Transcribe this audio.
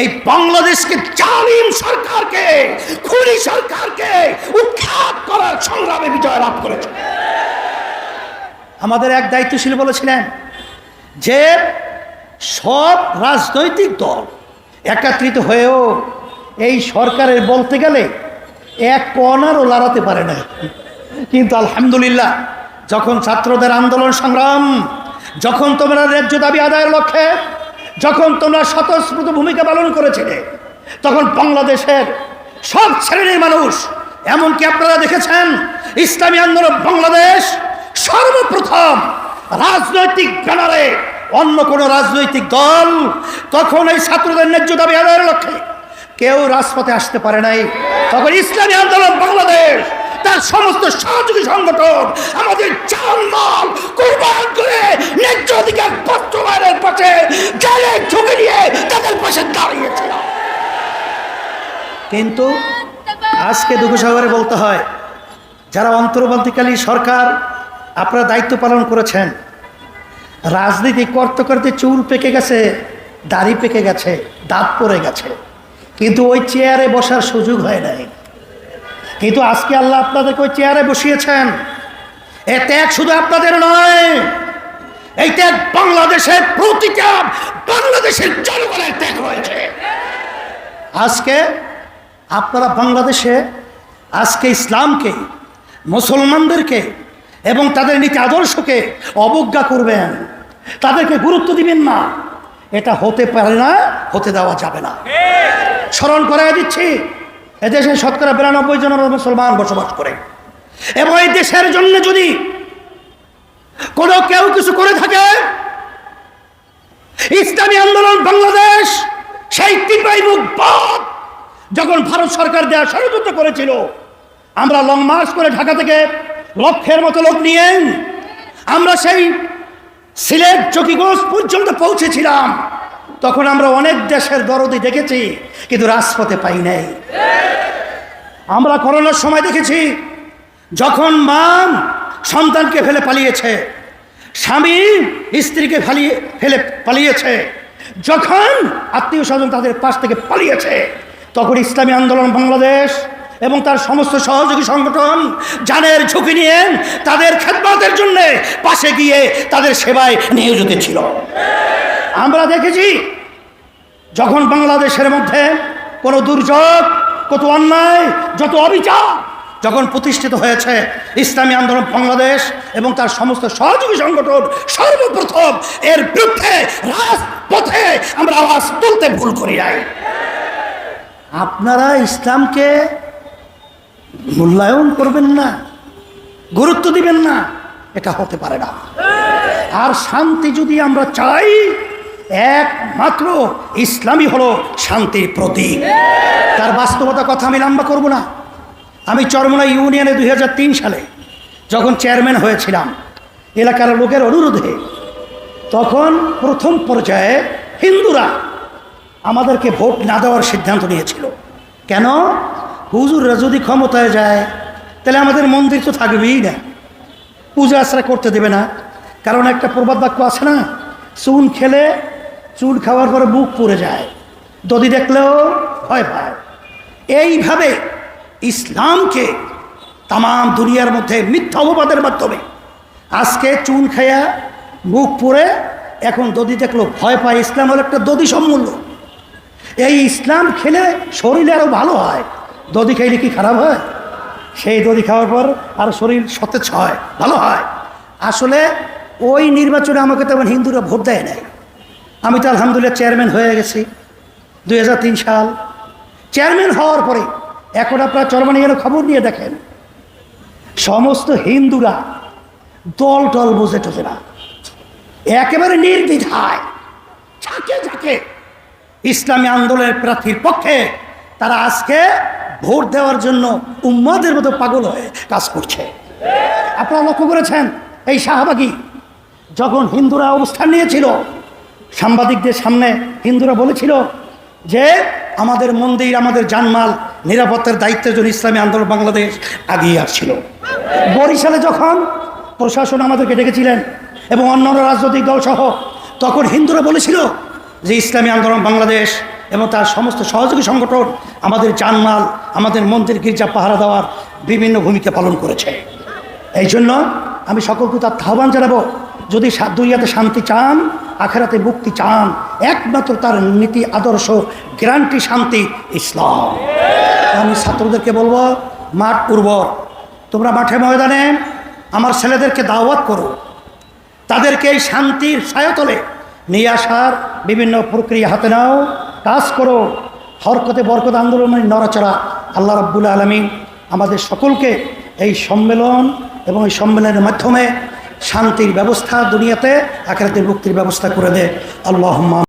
এই বাংলাদেশকে জালিম সরকারকে, খুনি সরকারকে উৎখাত করার সংগ্রামে বিজয় লাভ করেছে। আমাদের এক দায়িত্বশীল বলেছিলেন যে সব রাজনৈতিক দল একত্রিত হয়েও এই সরকারের বলতে গেলে এক কণারও লড়াতে পারে না। কিন্তু আলহামদুলিল্লাহ, যখন ছাত্রদের আন্দোলন সংগ্রাম, যখন তোমরা ন্যায্য দাবি আদায়ের লক্ষ্যে যখন তোমরা স্বতঃস্ফূর্ত ভূমিকা পালন করেছিলে, তখন বাংলাদেশের সব শ্রেণির মানুষ, এমনকি আপনারা দেখেছেন, ইসলামী আন্দোলন বাংলাদেশ সর্বপ্রথম রাজনৈতিক ব্যানারে অন্য কোনো রাজনৈতিক দল তখন এই ছাত্রদের ন্যায্য দাবি আদায়ের লক্ষ্যে কেউ রাজপথে আসতে পারে নাই। তখন ইসলামী আন্দোলন বাংলাদেশ, তার সমস্ত সহযোগী সংগঠন, আমাদের জানমাল কোরবান করে ন্যায্য অধিকার জেলে ঝুঁকে নিয়ে তাদের পাশে দাঁড়িয়েছিল কিন্তু আজকে দুঃখসাগরে বলতে হয়, যারা অন্তর্বর্তীকালী সরকার আপনারা দায়িত্ব পালন করেছেন, রাজনীতি করতে করতে চুল পেকে গেছে, দাড়ি পেকে গেছে, দাঁত পড়ে গেছে, কিন্তু ওই চেয়ারে বসার সুযোগ হয় নাই। কিন্তু আজকে আল্লাহ আপনাদেরকে ওই চেয়ারে বসিয়েছেন এ ত্যাগ শুধু আপনাদের নয় এই ত্যাগ বাংলাদেশের প্রতিটা বাংলাদেশের জনগণের ত্যাগ হয়েছে আজকে আপনারা বাংলাদেশে, আজকে ইসলামকে, মুসলমানদেরকে এবং তাদের নীতি আদর্শকে অবজ্ঞা করবেন। তাদেরকে গুরুত্ব দিবেন না। এটা হতে পারে না, হতে দেওয়া যাবে না। স্মরণ করাই দিচ্ছি এদেশে শতকরা বিরানব্বই জন মুসলমান বসবাস করে। এবং এই দেশের জন্য যদি কোনো কেউ কিছু করে থাকে? ইসলামী আন্দোলন বাংলাদেশ, সেই টিপাই মুখ বাদ। যখন ভারত সরকার দেওয়া ষড়যন্ত্র করেছিল, আমরা লং মার্চ করে ঢাকা থেকে লক্ষের মতো লোক নিয়ে, আমরা সেই সিলেট চকিগঞ্জ পর্যন্ত পৌঁছেছিলাম। তখন আমরা অনেক দেশের দরদি দেখেছি, কিন্তু রাজপথে পাই নাই। আমরা করোনার সময় দেখেছি, যখন মা সন্তানকে ফেলে পালিয়েছে। স্বামী স্ত্রীকে ফালিয়ে ফেলে পালিয়েছে। যখন আত্মীয় স্বজন তাদের পাশ থেকে পালিয়েছে, তখন ইসলামী আন্দোলন বাংলাদেশ এবং তার সমস্ত সহযোগী সংগঠন জানের ঝুঁকি নিয়ে তাদের খেদমতের জন্যে পাশে গিয়ে তাদের সেবায় নিয়োজিত ছিল। আমরা দেখেছি, যখন বাংলাদেশের মধ্যে কোনো দুর্যোগ কত অন্যায়, যত অবিচার যখন প্রতিষ্ঠিত হয়েছে ইসলামী আন্দোলন বাংলাদেশ এবং তার সমস্ত সহযোগী সংগঠন সর্বপ্রথম এর বিরুদ্ধে রাজপথে আমরা আওয়াজ তুলতে ভুল করি নাই। আপনারা ইসলামকে মূল্যায়ন করবেন না, গুরুত্ব দিবেন না, এটা হতে পারে না। আর শান্তি যদি আমরা চাই, একমাত্র ইসলামই হলো শান্তির প্রতীক। তার বাস্তবতা কথা আমি লম্বা করব না। আমি চরমনা ইউনিয়নে দু হাজার তিন সালে যখন চেয়ারম্যান হয়েছিলাম, এলাকার লোকের অনুরোধে তখন প্রথম পর্যায়ে হিন্দুরা আমাদেরকে ভোট না দেওয়ার সিদ্ধান্ত নিয়েছিল। কেন? হুজুররা যদি ক্ষমতায় যায়, তাহলে আমাদের মন্দির তো থাকবেই না। পূজা আশ্রা করতে দেবে না। কারণ একটা প্রবাদ বাক্য আছে না, চুন খেলে চুন খাওয়ার পরে বুক পুড়ে যায় দদি দেখলেও ভয় পায়। এইভাবে ইসলামকে তাম দুনিয়ার মধ্যে মিথ্যা অপবাদের মাধ্যমে আজকে চুন খাইয়া মুখ পরে এখন দদি দেখল, ভয় পায়, ইসলাম হলো একটা দদি সম্মূল্য এই ইসলাম খেলে শরীরে আরও ভালো হয়। দদি খাইলে কি খারাপ হয়? সেই দদি খাওয়ার পর আর শরীর সতেজ হয়, ভালো হয়। আসলে ওই নির্বাচনে আমাকে তেমন হিন্দুরা ভোট দেয় নাই। আমি তো আলহামদুলিল্লাহ চেয়ারম্যান হয়ে গেছি দু হাজার তিন সাল। চেয়ারম্যান হওয়ার পরে এখন আপনারা চরমানিয়ার খবর নিয়ে দেখেন? সমস্ত হিন্দুরা দল টল বুঝে টোঝে না। একেবারে নির্দ্বিধায় ইসলামী আন্দোলনের প্রার্থীর পক্ষে তারা আজকে ভোট দেওয়ার জন্য উম্মাদের মতো পাগল হয়ে কাজ করছে। আপনারা লক্ষ্য করেছেন এই শাহবাগী যখন হিন্দুরা অবস্থান নিয়েছিল, সাংবাদিকদের সামনে হিন্দুরা বলেছিল যে আমাদের মন্দির, আমাদের জানমাল নিরাপত্তার দায়িত্বের জন্য ইসলামী আন্দোলন বাংলাদেশ আগিয়ে আসছিল, বরিশালে যখন প্রশাসন আমাদেরকে ডেকেছিলেন এবং অন্যান্য রাজনৈতিক দল সহ তখন হিন্দুরা বলেছিল যে ইসলামী আন্দোলন বাংলাদেশ এবং তার সমস্ত সহযোগী সংগঠন আমাদের জানমাল, আমাদের মন্দির, গির্জা, পাহারা দেওয়ার বিভিন্ন ভূমিকা পালন করেছে। এই জন্য আমি সকলকে তার আহ্বান জানাব, যদি দুনিয়াতে শান্তি চান, আখেরাতে মুক্তি চান, একমাত্র তার নীতি, আদর্শ গ্যারান্টি শান্তি, ইসলাম। আমি ছাত্রদেরকে বলব, মাঠ উর্বর। তোমরা মাঠে ময়দানে আমার ছেলেদেরকে দাওয়াত করো। তাদেরকে এই শান্তির ছায়াতলে নিয়ে আসার বিভিন্ন প্রক্রিয়া হাতে নাও, কাজ করো। হরকতে বরকত আন্দোলনের নড়াচড়া আল্লাহ রাব্বুল আলমিন আমাদের সকলকে এই সম্মেলন এবং এই সম্মেলনের মাধ্যমে শান্তির ব্যবস্থা দুনিয়াতে আখেরাতের মুক্তির ব্যবস্থা করে দেয় আল্লাহ